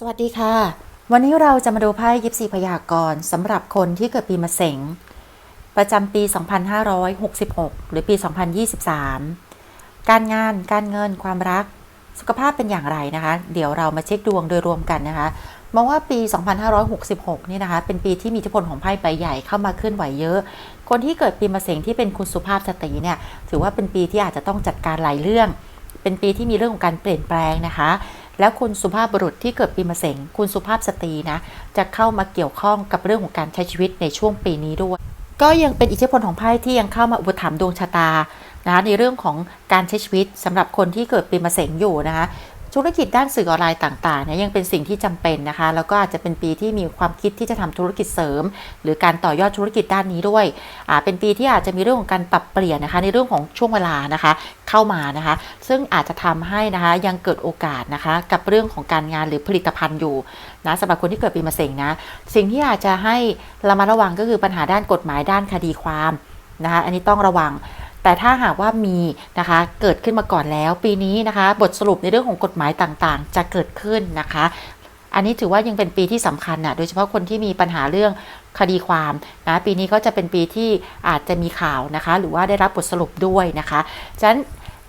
สวัสดีค่ะ วันนี้เราจะมาดูไพ่ยิปซีพยากรณ์สำหรับคนที่เกิดปีมะเสงประจำปี 2566 หรือปี 2023 การงาน การเงิน ความรัก สุขภาพเป็นอย่างไรนะคะ เดี๋ยวเรามาเช็คดวงโดยรวมกันนะคะมองว่าปี 2566 นี่นะคะ เป็นปีที่มีอิทธิพลของไพ่ใบใหญ่เข้ามาเคลื่อนไหวเยอะ คนที่เกิดปีมะเสงที่เป็นคุณสุภาพสตรีเนี่ย ถือว่าเป็นปีที่อาจจะต้องจัดการหลายเรื่อง เป็นปีที่มีเรื่องของการเปลี่ยนแปลงนะคะ แล้วคุณสุภาพบุรุษที่เกิดปีมะเสงคุณสุภาพสตรีนะจะเข้ามาเกี่ยวข้องกับเรื่องของการใช้ชีวิตในช่วงปีนี้ด้วย ก็ยังเป็นอิทธิพลของไพ่ที่ยังเข้ามาอุปถัมภ์ดวงชะตานะคะในเรื่องของการใช้ชีวิตสำหรับคนที่เกิดปีมะเสงอยู่นะคะ ธุรกิจด้านสื่อออนไลน์ต่างๆเนี่ยยังเป็นสิ่งที่จำเป็นนะคะ แล้วก็อาจจะเป็นปีที่มีความคิดที่จะทำธุรกิจเสริม หรือการต่อยอดธุรกิจด้านนี้ด้วยอ่าเป็นปีที่อาจจะมีเรื่องของการปรับเปลี่ยนนะคะ ในเรื่องของช่วงเวลานะคะ เข้ามานะคะ ซึ่งอาจจะทำให้นะคะยังเกิดโอกาสนะคะ กับเรื่องของการงานหรือผลิตภัณฑ์อยู่นะสำหรับคนที่เกิดปีมะเสงนะสิ่งที่อาจจะให้ระมัดระวังก็คือปัญหาด้านกฎหมายด้านคดีความนะคะ อันนี้ต้องระวัง แต่ถ้าหากว่ามีนะคะเกิดขึ้นมาก่อนแล้ว ปีนี้นะคะ บทสรุปในเรื่องของกฎหมายต่างๆ จะเกิดขึ้นนะคะ อันนี้ถือว่ายังเป็นปีที่สำคัญนะโดยเฉพาะคนที่มีปัญหาเรื่องคดีความนะปีนี้ก็จะเป็นปีที่อาจจะมีข่าวนะคะ หรือว่าได้รับบทสรุปด้วยนะคะฉะนั้น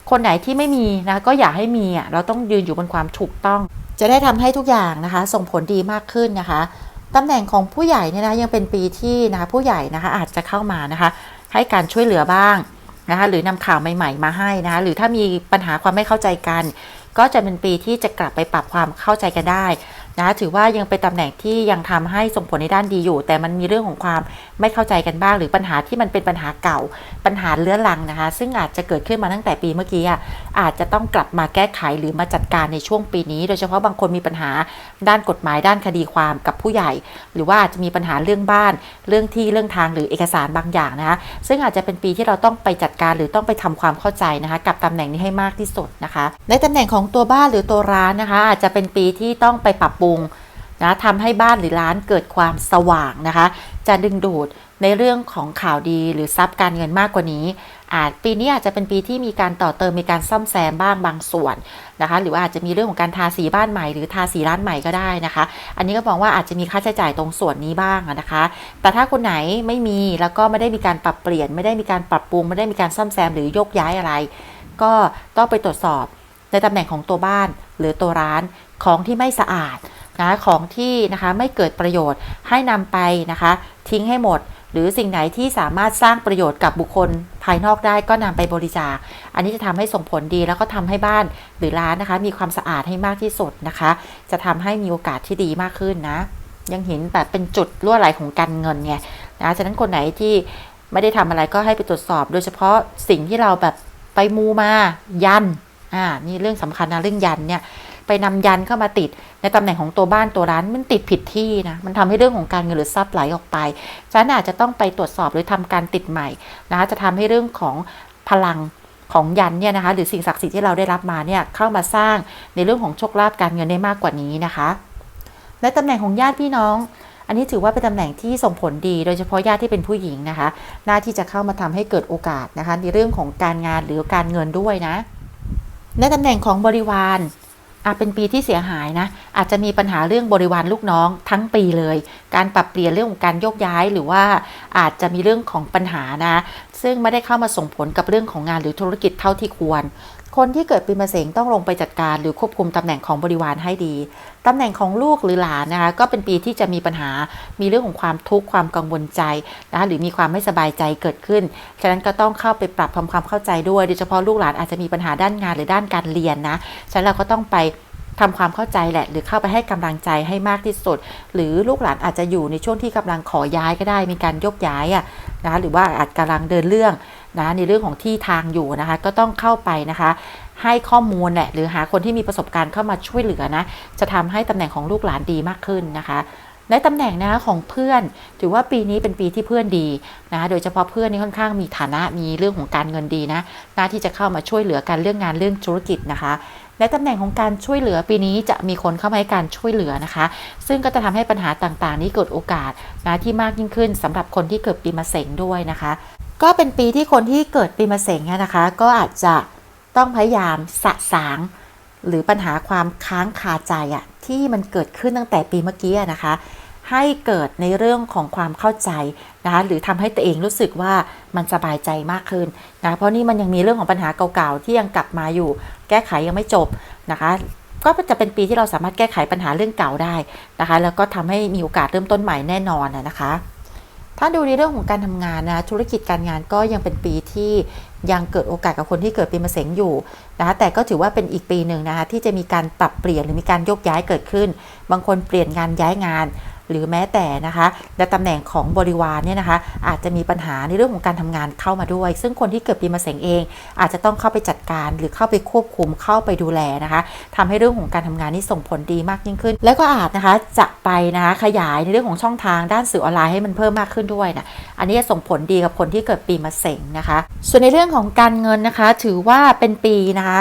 คนไหนที่ไม่มีนะก็อยากให้มีอะเราต้องยืนอยู่บนความถูกต้อง จะได้ทำให้ทุกอย่างนะคะ ส่งผลดีมากขึ้นนะคะตำแหน่งของผู้ใหญ่เนี่ยนะยังเป็นปีที่นะคะผู้ใหญ่นะคะอาจจะเข้ามานะคะ ให้การช่วยเหลือบ้าง นะคะหรือนำข่าวใหม่ๆ มาให้นะคะหรือถ้ามีปัญหาความไม่เข้าใจกัน ก็จะเป็นปีที่จะกลับไปปรับความเข้าใจกันได้ นะถือว่ายังเป็นตำแหน่งที่ยังทำให้ส่งผลในด้านดีอยู่ แต่มันมีเรื่องของความไม่เข้าใจกันบ้าง หรือปัญหาที่มันเป็นปัญหาเก่า ปัญหาเลื้อรังนะคะ ซึ่งอาจจะเกิดขึ้นมาตั้งแต่ปีเมื่อกี้อะอาจจะต้องกลับมาแก้ไขหรือมาจัดการในช่วงปีนี้ โดยเฉพาะบางคนมีปัญหาด้านกฎหมายด้านคดีความกับผู้ใหญ่ หรือว่าอาจจะมีปัญหาเรื่องบ้าน เรื่องที่เรื่องทางหรือเอกสารบางอย่างนะคะซึ่งอาจจะเป็นปีที่เราต้องไปจัดการหรือต้องไปทำความเข้าใจนะคะกับตำแหน่งนี้ให้มากที่สุดนะคะ ในตำแหน่งของตัวบ้านหรือตัวร้านนะคะ อาจจะเป็นปีที่ต้องไปปรับปรุงนะทำให้บ้านหรือร้านเกิดความสว่างนะคะ จะดึงดูดในเรื่องของข่าวดีหรือทรัพย์การเงินมากกว่านี้ อาจปีนี้อาจจะเป็นปีที่มีการต่อเติมมีการซ่อมแซมบ้างบางส่วนนะคะ หรือว่าอาจจะมีเรื่องของการทาสีบ้านใหม่หรือทาสีร้านใหม่ก็ได้นะคะ อันนี้ก็มองว่าอาจจะมีค่าใช้จ่ายตรงส่วนนี้บ้างนะคะ แต่ถ้าคนไหนไม่มีแล้วก็ไม่ได้มีการปรับเปลี่ยน ไม่ได้มีการปรับปรุง ไม่ได้มีการซ่อมแซมหรือยกย้ายอะไร ก็ต้องไปตรวจสอบในตำแหน่งของตัวบ้านหรือตัวร้านของที่ไม่สะอาด นะของที่นะคะไม่เกิดประโยชน์ให้นำไปนะคะ ทิ้งให้หมด หรือสิ่งไหนที่สามารถสร้างประโยชน์กับบุคคลภายนอกได้ก็นำไปบริจาค อันนี้จะทำให้ส่งผลดีแล้วก็ทำให้บ้านหรือร้านนะคะ มีความสะอาดให้มากที่สุดนะคะ จะทำให้มีโอกาสที่ดีมากขึ้นนะ ยังเห็นแบบเป็นจุดรั่วไหลของการเงินไงนะฉะนั้นคนไหนที่ไม่ได้ทำอะไรก็ให้ไปตรวจสอบ โดยเฉพาะสิ่งที่เราแบบไปมูมายันอ่านี่เรื่องสำคัญนะเรื่องยันเนี่ย ไปนำยันเข้ามาติด ในตำแหน่งของตัวบ้านตัวร้านมันติดผิดที่นะมันทำให้เรื่องของการเงินหรือทรัพย์ไหลออกไปฉะนั้นอาจจะต้องไปตรวจสอบหรือทำการติดใหม่นะคะจะทำให้เรื่องของพลังของยันเนี่ยนะคะหรือสิ่งศักดิ์สิทธิ์ที่เราได้รับมาเนี่ยเข้ามาสร้างในเรื่องของโชคลาภการเงินได้มากกว่านี้นะคะ และตำแหน่งของญาติพี่น้อง อันนี้ถือว่าเป็นตำแหน่งที่ส่งผลดี โดยเฉพาะญาติที่เป็นผู้หญิงนะคะ หน้าที่จะเข้ามาทำให้เกิดโอกาสนะคะในเรื่องของการงานหรือการเงินด้วยนะในตำแหน่งของบริวาร อาจเป็นปีที่เสียหายนะ อาจจะมีปัญหาเรื่องบริวารลูกน้องทั้งปีเลย การปรับเปลี่ยนเรื่องของการโยกย้ายหรือว่าอาจจะมีเรื่องของปัญหานะ ซึ่งไม่ได้เข้ามาส่งผลกับเรื่องของงานหรือธุรกิจเท่าที่ควรคนที่เกิดปีมะเสงต้องลงไปจัดการหรือควบคุมตำแหน่งของบริวารให้ดีตำแหน่งของลูกหรือหลานนะคะก็เป็นปีที่จะมีปัญหา มีเรื่องของความทุกข์ความกังวลใจนะคะหรือมีความไม่สบายใจเกิดขึ้น ฉะนั้นก็ต้องเข้าไปปรับทำความเข้าใจด้วย โดยเฉพาะลูกหลานอาจจะมีปัญหาด้านงานหรือด้านการเรียนนะ ฉะนั้นเราก็ต้องไปทำความเข้าใจแหละ หรือเข้าไปให้กำลังใจให้มากที่สุด หรือลูกหลานอาจจะอยู่ในช่วงที่กำลังขอย้ายก็ได้ มีการยกย้ายอะนะคะหรือว่าอาจกำลังเดินเรื่อง นะในเรื่องของที่ทางอยู่นะคะ ก็ต้องเข้าไปนะคะให้ข้อมูลแหละหรือหาคนที่มีประสบการณ์เข้ามาช่วยเหลือนะ จะทำให้ตำแหน่งของลูกหลานดีมากขึ้นนะคะในตำแหน่งนะของเพื่อน ถือว่าปีนี้เป็นปีที่เพื่อนดีนะโดยเฉพาะเพื่อนนี่ค่อนข้างมีฐานะมีเรื่องของการเงินดีนะหน้าที่จะเข้ามาช่วยเหลือกันเรื่องงานเรื่องธุรกิจนะคะและตำแหน่งของการช่วยเหลือปีนี้จะมีคนเข้ามาให้การช่วยเหลือนะคะ ซึ่งก็จะทำให้ปัญหาต่างๆ นี้เกิดโอกาสนะที่มากยิ่งขึ้นสำหรับคนที่เกิดปีมะเสงด้วยนะคะ ก็เป็นปีที่คนที่เกิดปีมะเสงเนี่ยนะคะ ก็อาจจะต้องพยายามสะสางหรือปัญหาความค้างคาใจอะที่มันเกิดขึ้นตั้งแต่ปีเมื่อกี้นะคะ ให้เกิดในเรื่องของความเข้าใจนะคะหรือทำให้ตัวเองรู้สึกว่ามันสบายใจมากขึ้นนะเพราะนี่มันยังมีเรื่องของปัญหาเก่าๆที่ยังกลับมาอยู่ แก้ไขยังไม่จบนะคะก็จะเป็นปีที่เราสามารถแก้ไขปัญหาเรื่องเก่าได้นะคะ แล้วก็ทำให้มีโอกาสเริ่มต้นใหม่แน่นอนนะคะ ถ้าดูในเรื่องของการทำงานนะธุรกิจการงานก็ยังเป็นปีที่ยังเกิดโอกาสกับคนที่เกิดปีมะเสงอยู่นะคะแต่ก็ถือว่าเป็นอีกปีหนึ่งนะคะที่จะมีการปรับเปลี่ยนหรือมีการโยกย้ายเกิดขึ้น บางคนเปลี่ยนงานย้ายงาน หรือแม้แต่นะคะในตำแหน่งของบริวารเนี่ยนะคะ อาจจะมีปัญหาในเรื่องของการทำงานเข้ามาด้วย ซึ่งคนที่เกิดปีมะเสงเอง อาจจะต้องเข้าไปจัดการหรือเข้าไปควบคุมเข้าไปดูแลนะคะทำให้เรื่องของการทำงานนี่ส่งผลดีมากยิ่งขึ้น แล้วก็อาจนะคะจะไปนะคะขยายในเรื่องของช่องทางด้านสื่อออนไลน์ให้มันเพิ่มมากขึ้นด้วยนะอันนี้จะส่งผลดีกับคนที่เกิดปีมะเสงนะคะ ส่วนในเรื่องของการเงินนะคะ ถือว่าเป็นปีนะคะ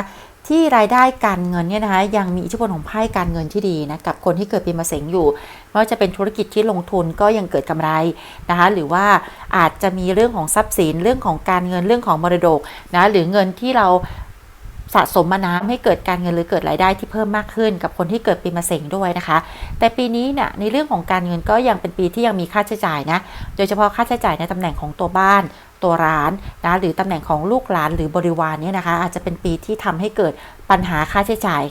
ที่รายได้การเงินเนี่ยนะคะยังมีอิทธิพลของไพ่การเงินที่ดีนะกับคนที่เกิดปีมะเสงอยู่ไม่ว่าจะเป็นธุรกิจที่ลงทุนก็ยังเกิดกำไรนะคะหรือว่าอาจจะมีเรื่องของทรัพย์สินเรื่องของการเงินเรื่องของมรดกนะหรือเงินที่เราสะสมมานานให้เกิดการเงินหรือเกิดรายได้ที่เพิ่มมากขึ้น กับคนที่เกิดปีมะเสงด้วยนะคะ แต่ปีนี้เนี่ยในเรื่องของการเงินก็ยังเป็นปีที่ยังมีค่าใช้จ่ายนะโดยเฉพาะค่าใช้จ่ายในตำแหน่งของตัวบ้าน ตัวร้านนะหรือตำแหน่งของลูกหลานหรือบริวารเนี่ยนะคะ อาจจะเป็นปีที่ทำให้เกิดปัญหาค่าใช้จ่าย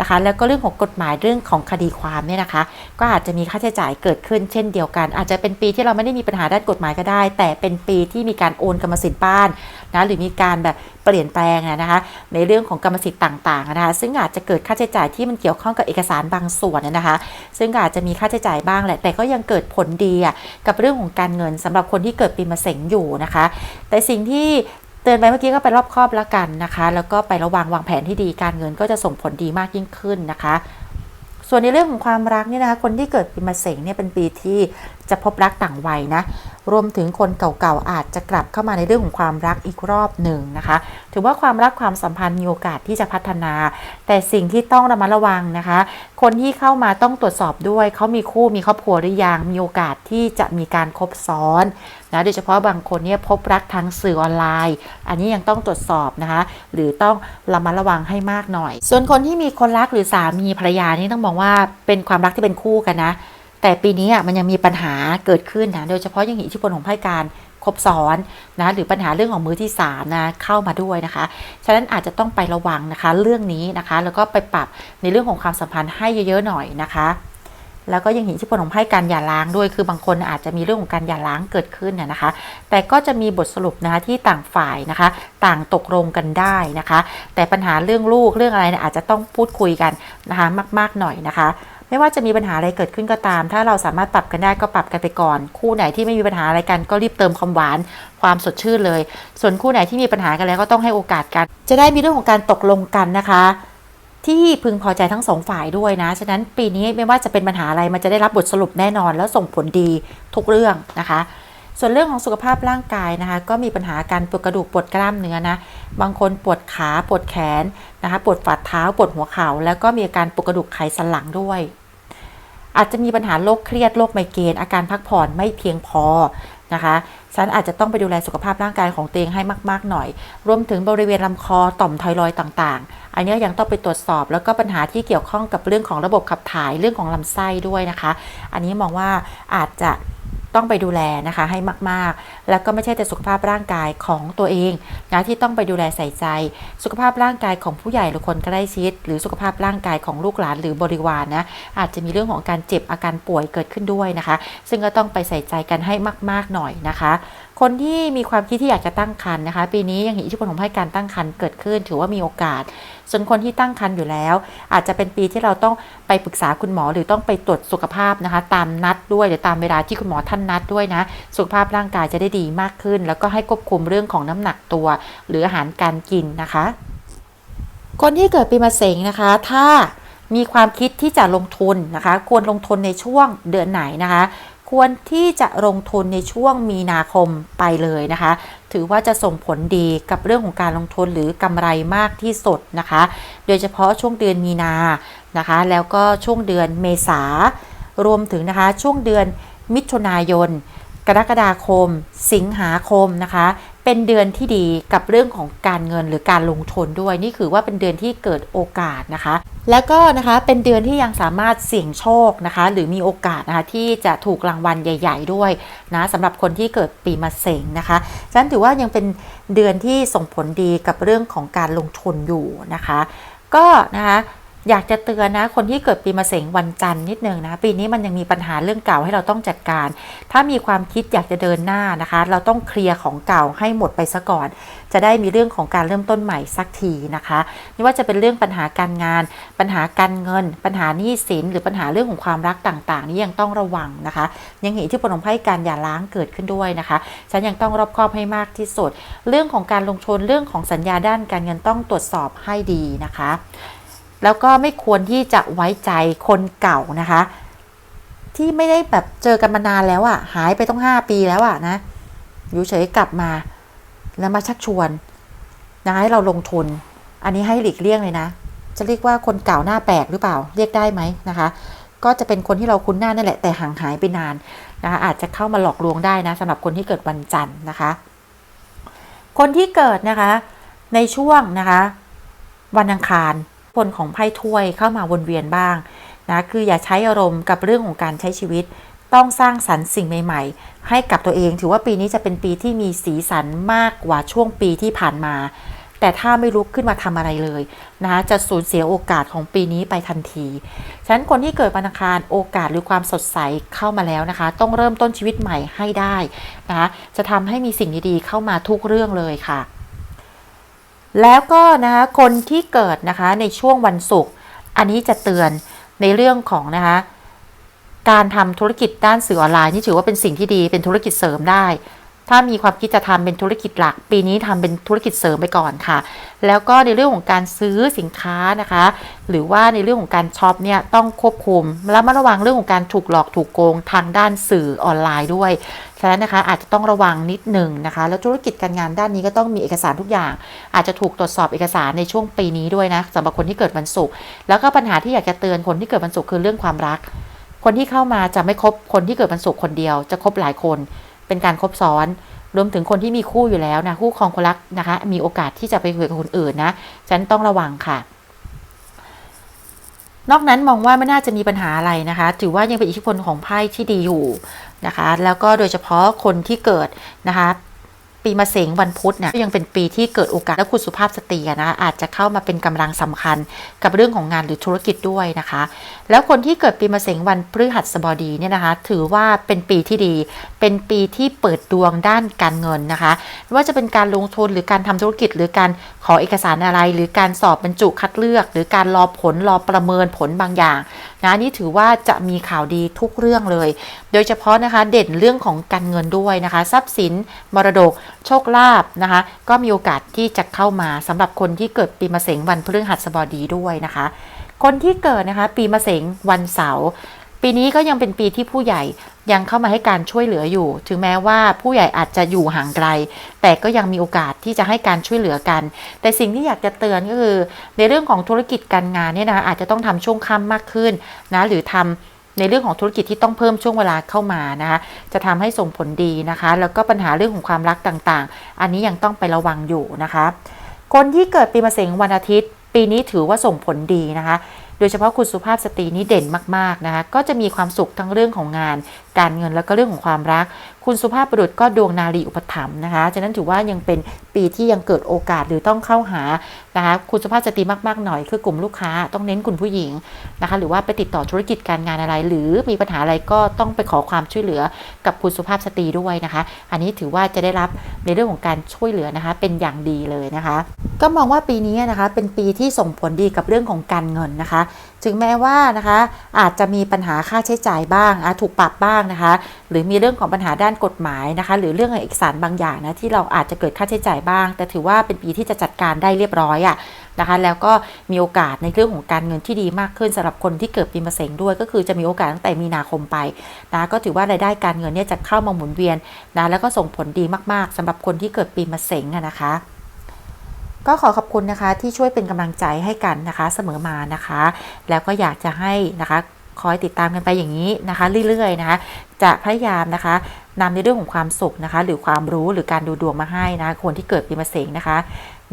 นะคะ แล้วก็เรื่องของกฎหมายเรื่องของคดีความเนี่ยนะคะ ก็อาจจะมีค่าใช้จ่ายเกิดขึ้นเช่นเดียวกัน อาจจะเป็นปีที่เราไม่ได้มีปัญหาด้านกฎหมายก็ได้ แต่เป็นปีที่มีการโอนกรรมสิทธิ์บ้านนะหรือมีการแบบเปลี่ยนแปลงนะคะในเรื่องของกรรมสิทธิ์ต่างๆนะคะซึ่งอาจจะเกิดค่าใช้จ่ายที่มันเกี่ยวข้องกับเอกสารบางส่วนนะคะ ซึ่งอาจจะมีค่าใช้จ่ายบ้างแหละแต่ก็ยังเกิดผลดีกับเรื่องของการเงินสำหรับคนที่เกิดปีมะเส็งอยู่นะคะ แต่สิ่งที่ ตือนไปเมื่อกี้ก็ไปรอบครอบแล้วกันนะคะ แล้วก็ไประวังวางแผนที่ดีการเงินก็จะส่งผลดีมากยิ่งขึ้นนะคะ ส่วนในเรื่องของความรักเนี่ยนะคะ คนที่เกิดปีมะเสงเนี่ยเป็นปีที่จะพบรักต่างวัยนะรวมถึงคนเก่าๆอาจจะกลับเข้ามาในเรื่องของความรักอีกรอบหนึ่งนะคะ ถือว่าความรักความสัมพันธ์มีโอกาสที่จะพัฒนา แต่สิ่งที่ต้องระมัดระวังนะคะ คนที่เข้ามาต้องตรวจสอบด้วยเขามีคู่มีครอบครัวหรือยังมีโอกาสที่จะมีการคบซ้อน นะโดยเฉพาะบางคนเนี่ยพบรักทางสื่อออนไลน์ อันนี้ยังต้องตรวจสอบนะคะหรือต้องระมัดระวังให้มากหน่อย ส่วนคนที่มีคนรักหรือสามีภรรยานี่ต้องมองว่าเป็นความรักที่เป็นคู่กันนะแต่ปีนี้มันยังมีปัญหาเกิดขึ้นนะ โดยเฉพาะยังเห็นอิทธิพลของไพ่การครบซ้อนนะหรือปัญหาเรื่องของมือที่สามนะเข้ามาด้วยนะคะ ฉะนั้นอาจจะต้องไประวังนะคะเรื่องนี้นะคะ แล้วก็ไปปรับในเรื่องของความสัมพันธ์ให้เยอะๆหน่อยนะคะ แล้วก็ยังเห็นอิทธิพลของไพ่การหย่าร้างด้วย คือบางคนอาจจะมีเรื่องของการหย่าร้างเกิดขึ้นนะนะคะ แต่ก็จะมีบทสรุปนะคะที่ต่างฝ่ายนะคะ ต่างตกลงกันได้นะคะ แต่ปัญหาเรื่องลูกเรื่องอะไรเนี่ยอาจจะต้องพูดคุยกันนะคะมาก ๆหน่อยนะคะไม่ว่าจะมีปัญหาอะไรเกิดขึ้นก็ตาม ถ้าเราสามารถปรับกันได้ก็ปรับกันไปก่อน คู่ไหนที่ไม่มีปัญหาอะไรกันก็รีบเติมความหวาน ความสดชื่นเลย ส่วนคู่ไหนที่มีปัญหากันแล้วก็ต้องให้โอกาสกัน จะได้มีเรื่องของการตกลงกันนะคะ ที่พึงพอใจทั้งสองฝ่ายด้วยนะ ฉะนั้นปีนี้ไม่ว่าจะเป็นปัญหาอะไรมันจะได้รับบทสรุปแน่นอน แล้วส่งผลดีทุกเรื่องนะคะ ส่วนเรื่องของสุขภาพร่างกายนะคะ ก็มีปัญหาการปวดกระดูกปวดกล้ามเนื้อนะ บางคนปวดขาปวดแขนนะคะปวดฝ่าเท้าปวดหัวเข่าแล้วก็มีอาการปวดกระดูกไขสันหลังด้วยอาจจะมีปัญหาโรคเครียดโรคไมเกรนอาการพักผ่อนไม่เพียงพอ นะคะฉันอาจจะต้องไปดูแลสุขภาพร่างกายของตัวเองให้มาก ๆ หน่อย รวมถึงบริเวณลำคอต่อมไทรอยต่างๆ อันนี้ยังต้องไปตรวจสอบแล้วก็ปัญหาที่เกี่ยวข้องกับเรื่องของระบบขับถ่ายเรื่องของลำไส้ด้วยนะคะ อันนี้มองว่าอาจจะ ต้องไปดูแลนะคะให้มากๆ แล้วก็ไม่ใช่แต่สุขภาพร่างกายของตัวเองนะที่ต้องไปดูแลใส่ใจ สุขภาพร่างกายของผู้ใหญ่หรือคนใกล้ชิด หรือสุขภาพร่างกายของลูกหลานหรือบริวารนะอาจจะมีเรื่องของการเจ็บอาการป่วยเกิดขึ้นด้วยนะคะ ซึ่งก็ต้องไปใส่ใจกันให้มาก ๆหน่อยนะคะ คนที่มีความคิดที่อยากจะตั้งครรภ์นะคะ ปีนี้ยังเห็นอิทธิพลของไพ่การตั้งครรภ์เกิดขึ้น ถือว่ามีโอกาส ส่วนคนที่ตั้งครรภ์อยู่แล้ว อาจจะเป็นปีที่เราต้องไปปรึกษาคุณหมอหรือต้องไปตรวจสุขภาพนะคะ ตามนัดด้วยหรือตามเวลาที่คุณหมอท่านนัดด้วยนะ สุขภาพร่างกายจะได้ดีมากขึ้น แล้วก็ให้ควบคุมเรื่องของน้ำหนักตัว หรืออาหารการกินนะคะ คนที่เกิดปีมะเสงนะคะ ถ้ามีความคิดที่จะลงทุนนะคะ ควรลงทุนในช่วงเดือนไหนนะคะ ควรที่จะลงทุนในช่วงมีนาคมไปเลยนะคะ ถือว่าจะส่งผลดีกับเรื่องของการลงทุนหรือกำไรมากที่สุดนะคะ โดยเฉพาะช่วงเดือนมีนานะคะ แล้วก็ช่วงเดือนเมษารวมถึงนะคะช่วงเดือนมิถุนายน กรกฎาคม สิงหาคมนะคะ เป็นเดือนที่ดีกับเรื่องของการเงินหรือการลงทุนด้วย นี่คือว่าเป็นเดือนที่เกิดโอกาสนะคะ แล้วก็นะคะเป็นเดือนที่ยังสามารถเสี่ยงโชคนะคะ หรือมีโอกาสนะคะที่จะถูกรางวัลใหญ่ ๆ ด้วยนะสำหรับคนที่เกิดปีมะเสงนะคะฉะนั้นถือว่ายังเป็นเดือนที่ส่งผลดีกับเรื่องของการลงทุนอยู่นะคะ ก็นะคะ อยากจะเตือนนะ คนที่เกิดปีมะเสงวันจันทร์นิดนึงนะ ปีนี้มันยังมีปัญหาเรื่องเก่าให้เราต้องจัดการ ถ้ามีความคิดอยากจะเดินหน้านะคะ เราต้องเคลียร์ของเก่าให้หมดไปซะก่อน จะได้มีเรื่องของการเริ่มต้นใหม่สักทีนะคะไม่ว่าจะเป็นเรื่องปัญหาการงาน ปัญหาการเงิน ปัญหาหนี้สิน หรือปัญหาเรื่องของความรักต่าง ๆ นี่ยังต้องระวังนะคะ ยังเห็นที่ผลของไพ่การหย่าร้างเกิดขึ้นด้วยนะคะฉันยังต้องรอบคอบให้มากที่สุด เรื่องของการลงทุนเรื่องของสัญญาด้านการเงินต้องตรวจสอบให้ดีนะคะ แล้วก็ไม่ควรที่จะไว้ใจคนเก่านะคะ ที่ไม่ได้แบบเจอกันมานานแล้วอะ่ะ หายไปต้องห้าปีแล้วอะ่ะนะ อยู่เฉยกลับมา แล้วมาชักชวนนะให้เราลงทุน อันนี้ให้หลีกเลี่ยงเลยนะ จะเรียกว่าคนเก่าหน้าแปลกหรือเปล่า เรียกได้ไหมนะคะ ก็จะเป็นคนที่เราคุ้นหน้านั่นแหละ แต่ห่างหายไปนานนะคะอาจจะเข้ามาหลอกลวงได้นะสำหรับคนที่เกิดวันจันทร์นะคะ คนที่เกิดนะคะในช่วงนะคะ วันอังคาร ผลของไพ่ถ้วยเข้ามาวนเวียนบ้างนะคืออย่าใช้อารมณ์กับเรื่องของการใช้ชีวิต ต้องสร้างสรรค์สิ่งใหม่ ๆ ให้กับตัวเอง ถือว่าปีนี้จะเป็นปีที่มีสีสันมากกว่าช่วงปีที่ผ่านมา แต่ถ้าไม่ลุกขึ้นมาทำอะไรเลยนะคะจะสูญเสียโอกาสของปีนี้ไปทันทีฉะนั้นคนที่เกิดวันอังคารโอกาสหรือความสดใสเข้ามาแล้วนะคะ ต้องเริ่มต้นชีวิตใหม่ให้ได้นะคะจะทำให้มีสิ่งดีๆเข้ามาทุกเรื่องเลยค่ะ แล้วก็นะคะคนที่เกิดนะคะในช่วงวันศุกร์อันนี้จะเตือนในเรื่องของนะคะการทำธุรกิจด้านสื่อออนไลน์นี่ถือว่าเป็นสิ่งที่ดีเป็นธุรกิจเสริมได้ ถ้ามีความคิดจะทำเป็นธุรกิจหลัก ปีนี้ทำเป็นธุรกิจเสริมไปก่อนค่ะ แล้วก็ในเรื่องของการซื้อสินค้านะคะ หรือว่าในเรื่องของการช็อปเนี่ยต้องควบคุม และมาระวังเรื่องของการถูกหลอกถูกโกงทางด้านสื่อออนไลน์ด้วยฉะนั้นนะคะอาจจะต้องระวังนิดหนึ่งนะคะ แล้วธุรกิจการงานด้านนี้ก็ต้องมีเอกสารทุกอย่าง อาจจะถูกตรวจสอบเอกสารในช่วงปีนี้ด้วยนะสำหรับคนที่เกิดวันศุกร์แล้วก็ปัญหาที่อยากจะเตือนคนที่เกิดวันศุกร์คือเรื่องความรัก คนที่เข้ามาจะไม่คบคนที่เกิดวันศุกร์คนเดียว จะคบหลายคน เป็นการคบซ้อน รวมถึงคนที่มีคู่อยู่แล้วนะคู่ครองคนรักนะคะ มีโอกาสที่จะไปคุยกับคนอื่นนะฉันต้องระวังค่ะนอกนั้นมองว่าไม่น่าจะมีปัญหาอะไรนะคะ ถือว่ายังเป็นอิทธิพลของไพ่ที่ดีอยู่นะคะ แล้วก็โดยเฉพาะคนที่เกิดนะคะ ปีมะเสงวันพุธเนี่ยยังเป็นปีที่เกิดโอกาสและคุณสุภาพสตรีนะอาจจะเข้ามาเป็นกำลังสำคัญกับเรื่องของงานหรือธุรกิจด้วยนะคะ แล้วคนที่เกิดปีมะเสงวันพฤหัสบดีเนี่ยนะคะ ถือว่าเป็นปีที่ดี เป็นปีที่เปิดดวงด้านการเงินนะคะไม่ว่าจะเป็นการลงทุนหรือการทำธุรกิจ หรือการขอเอกสารอะไร หรือการสอบบรรจุคัดเลือก หรือการรอผลรอประเมินผลบางอย่างนะนี่ถือว่าจะมีข่าวดีทุกเรื่องเลย โดยเฉพาะนะคะเด่นเรื่องของการเงินด้วยนะคะ ทรัพย์สินมรดก โชคลาภนะคะ ก็มีโอกาสที่จะเข้ามาสำหรับคนที่เกิดปีมะเสงวันพฤหัสบดีด้วยนะคะ คนที่เกิดนะคะ ปีมะเสงวันเสาร์ ปีนี้ก็ยังเป็นปีที่ผู้ใหญ่ยังเข้ามาให้การช่วยเหลืออยู่ ถึงแม้ว่าผู้ใหญ่อาจจะอยู่ห่างไกล แต่ก็ยังมีโอกาสที่จะให้การช่วยเหลือกัน แต่สิ่งที่อยากจะเตือนก็คือ ในเรื่องของธุรกิจการงานเนี่ยนะคะอาจจะต้องทำช่วงค่ำมากขึ้นนะหรือทำในเรื่องของธุรกิจที่ต้องเพิ่มช่วงเวลาเข้ามานะคะจะทำให้ส่งผลดีนะคะ แล้วก็ปัญหาเรื่องของความรักต่างๆ อันนี้ยังต้องไประวังอยู่นะคะ คนที่เกิดปีมะเสงวันอาทิตย์ ปีนี้ถือว่าส่งผลดีนะคะ โดยเฉพาะคุณสุภาพสตรีนี้เด่นมากๆนะคะก็จะมีความสุขทั้งเรื่องของงาน การเงินแล้วก็เรื่องของความรัก คุณสุภาพบุรุษก็ดวงนารีอุปถัมภ์นะคะฉะนั้นถือว่ายังเป็น ปีที่ยังเกิดโอกาสหรือต้องเข้าหานะคะคุณสุภาพสตรีมากๆหน่อยคือกลุ่มลูกค้าต้องเน้นคุณผู้หญิงนะคะหรือว่าไปติดต่อธุรกิจการงานอะไร หรือมีปัญหาอะไรก็ต้องไปขอความช่วยเหลือกับคุณสุภาพสตรีด้วยนะคะ อันนี้ถือว่าจะได้รับในเรื่องของการช่วยเหลือนะคะ เป็นอย่างดีเลยนะคะ ก็มองว่าปีนี้นะคะเป็นปีที่ส่งผลดีกับเรื่องของการเงินนะคะถึงแม้ว่านะคะอาจจะมีปัญหาค่าใช้จ่ายบ้างอะถูกปรับบ้างนะคะ หรือมีเรื่องของปัญหาด้านกฎหมายนะคะ หรือเรื่องเอกสารบางอย่างนะที่เราอาจจะเกิดค่าใช้จ่ายบ้าง แต่ถือว่าเป็นปีที่จะจัดการได้เรียบร้อยอะนะคะแล้วก็มีโอกาสในเรื่องของการเงินที่ดีมากขึ้นสำหรับคนที่เกิดปีมะเสงด้วย ก็คือจะมีโอกาสตั้งแต่มีนาคมไปนะก็ถือว่ารายได้การเงินเนี่ยจะเข้ามาหมุนเวียนนะแล้วก็ส่งผลดีมากๆสำหรับคนที่เกิดปีมะเสงนะคะ ก็ขอขอบคุณนะคะที่ช่วยเป็นกำลังใจให้กันนะคะเสมอมานะคะ แล้วก็อยากจะให้นะคะ คอยติดตามกันไปอย่างนี้นะคะ เรื่อยๆนะคะ จะพยายามนะคะนำในเรื่องของความสุขนะคะ หรือความรู้หรือการดูดวงมาให้นะคะคนที่เกิดปีมะเสงนะคะ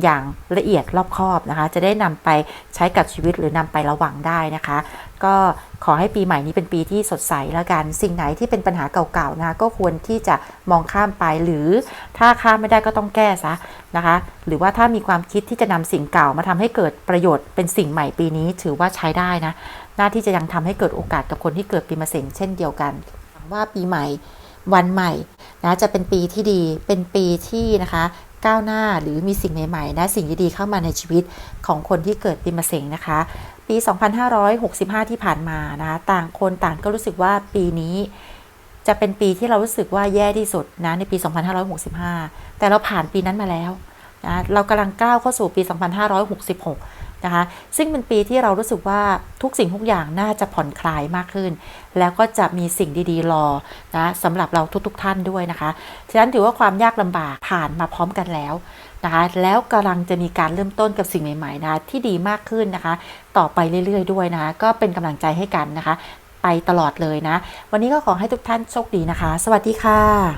อย่างละเอียดรอบคอบนะคะ จะได้นำไปใช้กับชีวิตหรือนำไประวังได้นะคะ ก็ขอให้ปีใหม่นี้เป็นปีที่สดใสแล้วกัน สิ่งไหนที่เป็นปัญหาเก่าๆนะะก็ควรที่จะมองข้ามไปหรือถ้าข้ามไม่ได้ก็ต้องแก้ซะนะคะ หรือว่าถ้ามีความคิดที่จะนำสิ่งเก่ามาทำให้เกิดประโยชน์เป็นสิ่งใหม่ปีนี้ถือว่าใช้ได้นะ หน้าที่จะยังทำให้เกิดโอกาสกับคนที่เกิดปีมะเสงเช่นเดียวกันหวังว่าปีใหม่วันใหม่นะจะเป็นปีที่ดีเป็นปีที่นะคะก้าวหน้าหรือมีสิ่งใหม่ๆนะสิ่งดีๆเข้ามาในชีวิตของคนที่เกิดปีมะเสงนะคะ ปี 2565 ที่ผ่านมานะคะต่างคนต่างก็รู้สึกว่าปีนี้จะเป็นปีที่เรารู้สึกว่าแย่ที่สุดนะในปี 2565 แต่เราผ่านปีนั้นมาแล้วนะเรากำลังก้าวเข้าสู่ปี 2566 นะคะ ซึ่งเป็นปีที่เรารู้สึกว่าทุกสิ่งทุกอย่างน่าจะผ่อนคลายมากขึ้น แล้วก็จะมีสิ่งดีๆรอนะสำหรับเราทุกๆท่านด้วยนะคะ ฉะนั้นถือว่าความยากลำบากผ่านมาพร้อมกันแล้วนะคะ แล้วกำลังจะมีการเริ่มต้นกับสิ่งใหม่ๆนะะที่ดีมากขึ้นนะคะ ต่อไปเรื่อยๆ ด้วยนะคะก็เป็นกำลังใจให้กันนะคะ ไปตลอดเลยนะ วันนี้ก็ขอให้ทุกท่านโชคดีนะคะ สวัสดีค่ะ